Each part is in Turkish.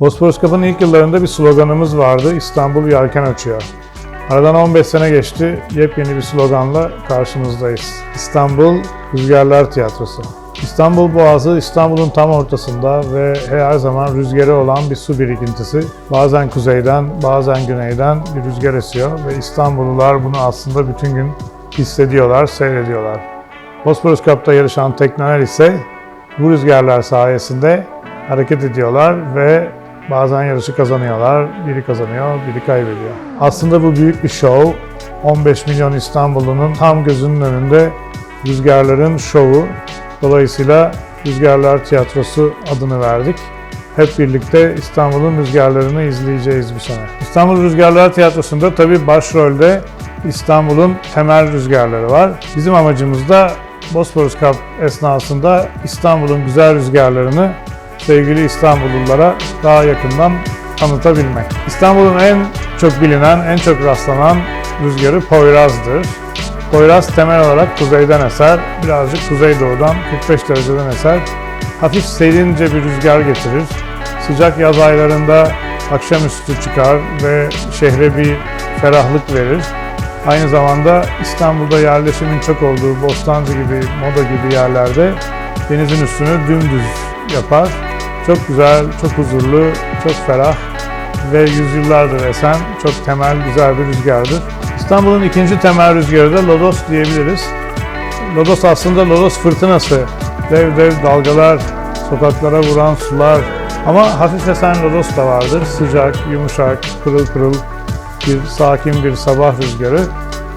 Bosporus Cup'ın ilk yıllarında bir sloganımız vardı. İstanbul yelken açıyor. Aradan 15 sene geçti. Yepyeni bir sloganla karşınızdayız. İstanbul Rüzgarlar Tiyatrosu. İstanbul Boğazı İstanbul'un tam ortasında ve her zaman rüzgarı olan bir su birikintisi. Bazen kuzeyden, bazen güneyden bir rüzgar esiyor ve İstanbullular bunu aslında bütün gün hissediyorlar, seyrediyorlar. Bosporus Cup'ta yarışan tekneler ise bu rüzgarlar sayesinde hareket ediyorlar ve bazen yarışı kazanıyorlar. Biri kazanıyor, biri kaybediyor. Aslında bu büyük bir şov. 15 milyon İstanbullunun tam gözünün önünde rüzgarların şovu. Dolayısıyla Rüzgarlar Tiyatrosu adını verdik. Hep birlikte İstanbul'un rüzgarlarını izleyeceğiz bu sene. İstanbul Rüzgarlar Tiyatrosu'nda tabii başrolde İstanbul'un temel rüzgarları var. Bizim amacımız da Bosporus Cup esnasında İstanbul'un güzel rüzgarlarını sevgili İstanbullulara daha yakından tanıtabilmek. İstanbul'un en çok bilinen, en çok rastlanan rüzgarı Poyraz'dır. Poyraz temel olarak kuzeyden eser, birazcık kuzeydoğudan 45 dereceden eser. Hafif serince bir rüzgar getirir. Sıcak yaz aylarında akşamüstü çıkar ve şehre bir ferahlık verir. Aynı zamanda İstanbul'da yerleşimin çok olduğu Bostancı gibi, Moda gibi yerlerde denizin üstünü dümdüz yapar. Çok güzel, çok huzurlu, çok ferah ve yüzyıllardır esen çok temel güzel bir rüzgardır. İstanbul'un ikinci temel rüzgarı da Lodos diyebiliriz. Lodos aslında Lodos fırtınası. Dev dev dalgalar, sokaklara vuran sular. Ama hafif esen Lodos da vardır. Sıcak, yumuşak, pırıl pırıl bir sakin bir sabah rüzgarı.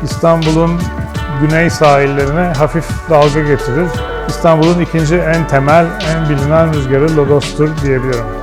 İstanbul'un güney sahillerine hafif dalga getirir. İstanbul'un ikinci en temel, en bilinen rüzgarı Lodos'tur diyebilirim.